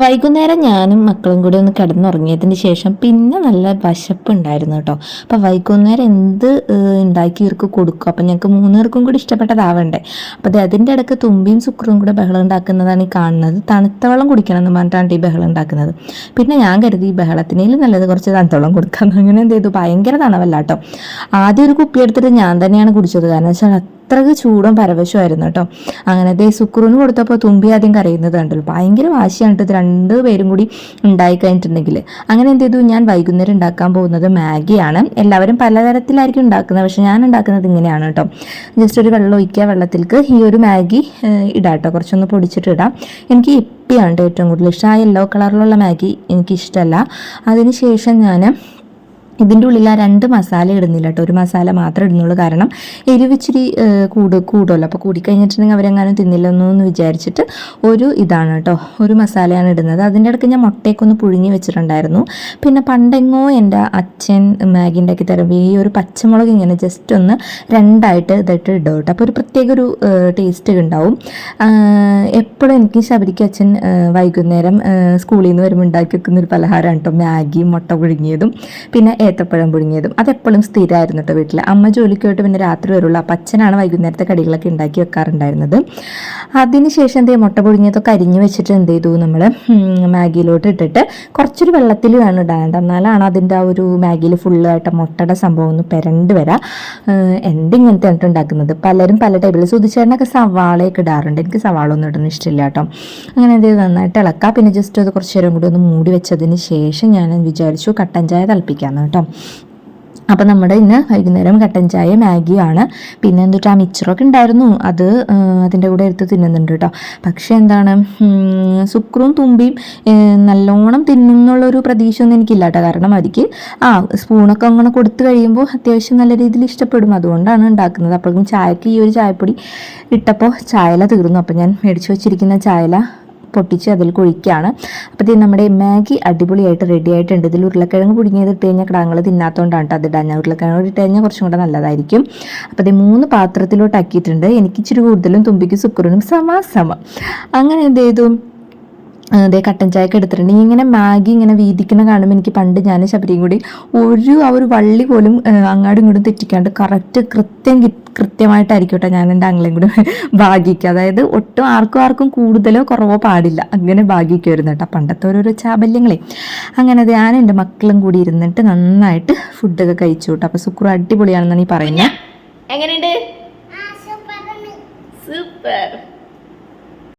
വൈകുന്നേരം ഞാനും മക്കളും കൂടി ഒന്ന് കിടന്നുറങ്ങിയതിന് ശേഷം പിന്നെ നല്ല വിശപ്പ് ഉണ്ടായിരുന്നു കേട്ടോ. അപ്പോൾ വൈകുന്നേരം എന്ത് ഉണ്ടാക്കി ഇവർക്ക് കൊടുക്കും? അപ്പം ഞങ്ങൾക്ക് മൂന്നുപേർക്കും കൂടി ഇഷ്ടപ്പെട്ടതാവണ്ടേ? അപ്പോൾ അതിന്റെ ഇടയ്ക്ക് തുമ്പിയും സുക്രും കൂടെ ബഹളം ഉണ്ടാക്കുന്നതാണ് ഈ കാണുന്നത്. തണുത്ത വെള്ളം കുടിക്കണം എന്ന് പറഞ്ഞിട്ടാണ് ഈ ബഹളം ഉണ്ടാക്കുന്നത്. പിന്നെ ഞാൻ കരുതി ഈ ബഹളത്തിനേലും നല്ലത് കുറച്ച് തണുത്ത വെള്ളം കൊടുക്കാം. അങ്ങനെ എന്ത് ചെയ്തു? ഭയങ്കര തണവല്ല കേട്ടോ. ആദ്യം ഒരു കുപ്പി എടുത്തിട്ട് ഞാൻ തന്നെയാണ് കുടിച്ചത്. കാരണം വെച്ചാൽ അത്രയ്ക്ക് ചൂടും പരവശമായിരുന്നു കേട്ടോ. അങ്ങനെ ദേ സുക്രൂന് കൊടുത്തപ്പോൾ തുമ്പി ആദ്യം കരയുന്നത് കണ്ടല്ലോ. ഭയങ്കര വാശിയാണ് കേട്ടോ രണ്ട് പേരും കൂടി ഉണ്ടായി കഴിഞ്ഞിട്ടുണ്ടെങ്കിൽ. അങ്ങനെ എന്ത് ചെയ്തു? ഞാൻ വൈകുന്നേരം ഉണ്ടാക്കാൻ പോകുന്നത് മാഗിയാണ്. എല്ലാവരും പലതരത്തിലായിരിക്കും ഉണ്ടാക്കുന്നത്. പക്ഷെ ഞാൻ ഉണ്ടാക്കുന്നത് ഇങ്ങനെയാണ് കേട്ടോ. ജസ്റ്റ് ഒരു വെള്ളം ഒഴിക്കുക വെള്ളത്തിലേക്ക് ഈ ഒരു മാഗി ഇടാം കേട്ടോ. കുറച്ചൊന്ന് പൊടിച്ചിട്ട് ഇടാം. എനിക്ക് ഇപ്പിയാണ് ഏറ്റവും കൂടുതൽ ഇഷ്ടം. ആ യെല്ലോ കളറിലുള്ള മാഗി എനിക്കിഷ്ടമല്ല. അതിന് ശേഷം ഞാൻ ഇതിന്റെ ഉള്ളിൽ ആ രണ്ട് മസാല ഇടുന്നില്ല കേട്ടോ. ഒരു മസാല മാത്രമേ ഇടുന്നുള്ളൂ. കാരണം എരിവിച്ചിരി കൂട് കൂടുമല്ലോ അപ്പോൾ കൂടിക്കഴിഞ്ഞിട്ടുണ്ടെങ്കിൽ അവരെങ്ങാനും തിന്നില്ലെന്നോ എന്ന് വിചാരിച്ചിട്ട് ഒരു ഇതാണ് കേട്ടോ. ഒരു മസാലയാണ് ഇടുന്നത്. അതിന്റെ ഇടയ്ക്ക് ഞാൻ മുട്ടയൊക്കെ ഒന്ന് പുഴുങ്ങി വെച്ചിട്ടുണ്ടായിരുന്നു. പിന്നെ പണ്ടെങ്ങോ എന്റെ അച്ഛൻ മാഗി ഉണ്ടാക്കി തരുമ്പോൾ ഈ ഒരു പച്ചമുളക് ഇങ്ങനെ ജസ്റ്റ് ഒന്ന് രണ്ടായിട്ട് ഇതിട്ട് ഇടും കേട്ടോ. അപ്പോൾ ഒരു പ്രത്യേക ഒരു ടേസ്റ്റ് ഉണ്ടാവും. എപ്പോഴും എനിക്ക് ശബരിക്ക് അച്ഛൻ വൈകുന്നേരം സ്കൂളിൽ നിന്ന് വരുമ്പോൾ ഉണ്ടാക്കി വെക്കുന്ന ഒരു പലഹാരമാണ് കേട്ടോ. മാഗിയും മുട്ട പുഴുങ്ങിയതും. പിന്നെ ഏത്തപ്പഴം പുഴുങ്ങിയതും അതെപ്പോഴും സ്ഥിരമായിരുന്നു കേട്ടോ വീട്ടിൽ അമ്മ ജോലിക്ക് പോയിട്ട് പിന്നെ രാത്രി വരുള്ളൂ. അപ്പം അച്ഛനാണ് വൈകുന്നേരത്തെ കടികളൊക്കെ ഉണ്ടാക്കി വെക്കാറുണ്ടായിരുന്നത്. അതിനുശേഷം ചെയ്യും മുട്ട പുഴുങ്ങിയതൊക്കെ അരിഞ്ഞ് വെച്ചിട്ട് എന്ത് ചെയ്തു നമ്മൾ മാഗിയിലോട്ട് ഇട്ടിട്ട് കുറച്ചൊരു വെള്ളത്തിൽ വേണം ഇടാണ്ട് എന്നാലാണ് അതിന്റെ ആ ഒരു മാഗിയിൽ ഫുള്ളായിട്ട് മുട്ടയുടെ സംഭവം ഒന്ന് പെരണ്ട് വരാം. എന്തിങ്ങനത്തെ ആയിട്ട് ഉണ്ടാക്കുന്നത്? പലരും പല ടൈപ്പിൽ സുതിച്ചേട്ടനൊക്കെ സവാളയൊക്കെ ഇടാറുണ്ട്. എനിക്ക് സവാള ഒന്നും ഇടുന്ന ഇഷ്ടമില്ല കേട്ടോ അങ്ങനെ എന്ത് ചെയ്തു? നന്നായിട്ട് ഇളക്കാം. പിന്നെ ജസ്റ്റ് അത് കുറച്ച് നേരം കൂടി ഒന്ന് മൂടി വെച്ചതിന് ശേഷം ഞാൻ വിചാരിച്ചു കട്ടൻ ചായ തിളപ്പിക്കാമെന്ന് കേട്ടോ അപ്പോൾ നമ്മുടെ ഇന്ന് വൈകുന്നേരം കട്ടൻ ചായ മാഗിയാണ് പിന്നെ എന്തിട്ടാ മിച്ചറൊക്കെ ഉണ്ടായിരുന്നു. അത് ആ, അതിന്റെ കൂടെ എടുത്ത് തിന്നുന്നുണ്ട് കേട്ടോ. പക്ഷേ എന്താണ് സുക്രും തുമ്പിയും നല്ലോണം നല്ലോണം തിന്നുന്നുള്ളൊരു പ്രതീക്ഷയൊന്നും എനിക്കില്ല കേട്ടോ. കാരണം അതിക്ക് ആ സ്പൂണൊക്കെ അങ്ങനെ കൊടുത്തു കഴിയുമ്പോൾ അത്യാവശ്യം നല്ല രീതിയിൽ ഇഷ്ടപ്പെടും. അതുകൊണ്ടാണ് ഉണ്ടാക്കുന്നത്. അപ്പോഴേക്കും ചായക്ക് ഈ ഒരു ചായപ്പൊടി ഇട്ടപ്പോൾ ചായല തീർന്നു. അപ്പോൾ ഞാൻ മേടിച്ചു വെച്ചിരിക്കുന്ന ചായല പൊട്ടിച്ച് അതിൽ കുഴിക്കുകയാണ് അപ്പോൾ നമ്മുടെ മാഗി അടിപൊളിയായിട്ട് റെഡി ആയിട്ടുണ്ട്. ഇതിൽ ഉരുളക്കിഴങ്ങ് പുഴുങ്ങിയത് ഇട്ട് കഴിഞ്ഞാൽ കിടാങ്ങൾ തിന്നാത്തതുകൊണ്ടാണ് അത് ഇടാൻ. ഞാൻ ഉരുളക്കിഴങ്ങ് ഇട്ട് കഴിഞ്ഞാൽ കുറച്ചും കൂടെ നല്ലതായിരിക്കും. അപ്പോൾ ഇത് മൂന്ന് പാത്രത്തിലോട്ട് ആക്കിയിട്ടുണ്ട് എനിക്ക് ഇച്ചിരി കൂടുതലും തുമ്പിക്ക് സുക്കറിനും സമാസമം. അങ്ങനെ എന്ത് ചെയ്തു അതേ കട്ടൻ ചായക്ക് എടുത്തിട്ടുണ്ട്. ഇങ്ങനെ മാഗി ഇങ്ങനെ വീതിക്കുന്ന കാണുമ്പോൾ എനിക്ക് പണ്ട് ഞാൻ ശബരിയും കൂടി ഒരു ആ ഒരു വള്ളി പോലും അങ്ങാടും ഇങ്ങോട്ടും തെറ്റിക്കാണ്ട് കറക്റ്റ് കൃത്യം കൃത്യമായിട്ടായിരിക്കും കേട്ടോ ഞാൻ എന്റെ അങ്ങളെയും കൂടി ഭാഗിക്കുക. അതായത് ഒട്ടും ആർക്കും ആർക്കും കൂടുതലോ കുറവോ പാടില്ല. അങ്ങനെ ഭാഗിക്കുമായിരുന്നു കേട്ടോ പണ്ടത്തെ ഓരോരോ ചാബല്യങ്ങളെ. അങ്ങനെ അത് ഞാൻ എന്റെ മക്കളും കൂടി ഇരുന്നിട്ട് നന്നായിട്ട് ഫുഡൊക്കെ കഴിച്ചു കേട്ടോ. അപ്പോൾ സുക്രു അടിപൊളിയാണെന്നാണ് ഈ പറയുന്നത് എങ്ങനെയുണ്ട്? സൂപ്പർ.